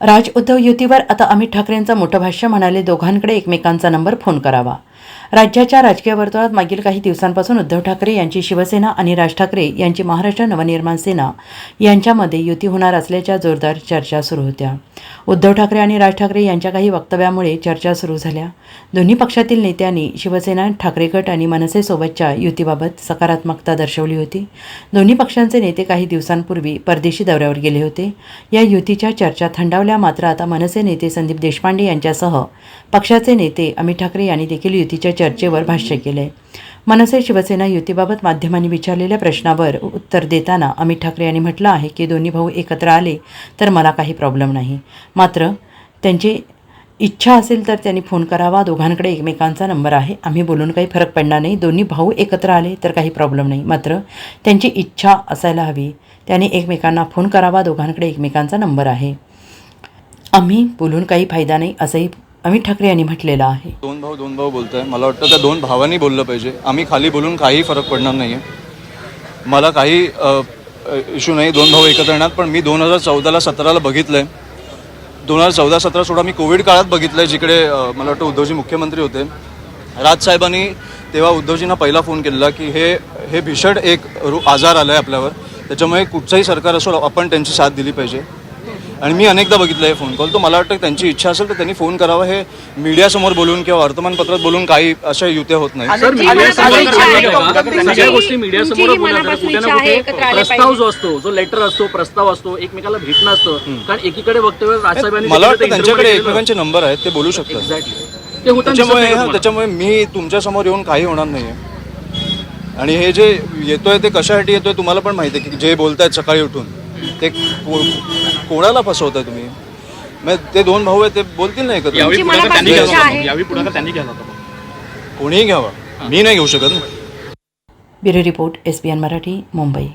राज उद्धव युतीवर आता अमित ठाकरेंचं मोठं भाष्य म्हणाले दोघांकडे एकमेकांचा नंबर फोन करावा. राज्याच्या राजकीय वर्तुळात मागील काही दिवसांपासून उद्धव ठाकरे यांची शिवसेना आणि राज ठाकरे यांची महाराष्ट्र नवनिर्माण सेना यांच्यामध्ये युती होणार असल्याच्या जोरदार चर्चा सुरू होत्या. उद्धव ठाकरे आणि राज ठाकरे यांच्या काही वक्तव्यामुळे चर्चा सुरू झाल्या. दोन्ही पक्षातील नेत्यांनी शिवसेना ठाकरे गट आणि मनसेसोबतच्या युतीबाबत सकारात्मकता दर्शवली होती. दोन्ही पक्षांचे नेते काही दिवसांपूर्वी परदेशी दौऱ्यावर गेले होते. या युतीच्या चर्चा थंडावल्या मात्र आता मनसे नेते संदीप देशपांडे यांच्यासह पक्षाचे नेते अमित ठाकरे यांनी देखील युतीच्या चर्चेवर भाष्य केले मनसे शिवसेना युतीबाबत माध्यमांनी विचारलेल्या प्रश्नावर उत्तर देताना अमित ठाकरे यांनी म्हटलं आहे की दोन्ही भाऊ एकत्र आले तर मला काही प्रॉब्लेम नाही. मात्र त्यांची इच्छा असेल तर त्यांनी फोन करावा. दोघांकडे एकमेकांचा नंबर आहे. आम्ही बोलून काही फरक पडणार नाही. दोन्ही भाऊ एकत्र आले तर काही प्रॉब्लेम नाही. मात्र त्यांची इच्छा असायला हवी. त्यांनी एकमेकांना फोन करावा. दोघांकडे एकमेकांचा नंबर आहे. आम्ही बोलून काही फायदा नाही असंही अमित ठाकरे यांनी म्हटलेलं आहे. दोन भाऊ दोन भाऊ बोलत आहे मला वाटतं त्या दोन भावांनी बोललं पाहिजे. आम्ही खाली बोलून काही फरक पडणार नाही आहे मला काही इशू नाही. दोन भाऊ एकत्र येणार पण मी दोन हजार चौदाला सतराला बघितलं आहे दोन हजार चौदा सतरा सोळा मी कोविड काळात बघितलं आहे जिकडे मला वाटतं उद्धवजी मुख्यमंत्री होते. राजसाहेबांनी तेव्हा उद्धवजींना पहिला फोन केलेला की हे हे भीषण एक आजार आला आहे आपल्यावर. त्याच्यामुळे कुठचंही सरकार असो आपण त्यांची साथ दिली पाहिजे. आणि मी अनेकदा बघितलं आहे फोन कॉल तो मला वाटतं त्यांची इच्छा असेल तर त्यांनी फोन करावा. हे मीडियासमोर बोलून किंवा वर्तमानपत्रात बोलून काही अशा युत्या होत नाही सगळ्या गोष्टी मीडियासमोर प्रस्ताव. जो असतो जो लेटर असतो प्रस्ताव असतो एकमेकाला भेटणं असतं. कारण एकीकडे वक्तव्य मला वाटतं त्यांच्याकडे एकमेकांचे नंबर आहेत ते बोलू शकतात. त्याच्यामुळे त्याच्यामुळे मी तुमच्यासमोर येऊन काही होणार नाहीये. आणि हे जे येतोय ते कशासाठी येतोय तुम्हाला पण माहिती आहे की जे बोलतायत सकाळी उठून. ते को- कोणाला फसवताय तुम्ही? मग ते दोन भाऊ आहेत ते बोलतील नाही एकत्र. तुमची मनापासून इच्छा आहे. यावेळी पुढाकार त्यांनी केला होता कोणीही घ्यावा. मी नाही घेऊ शकत. ना bureau report S B N Marathi Mumbai.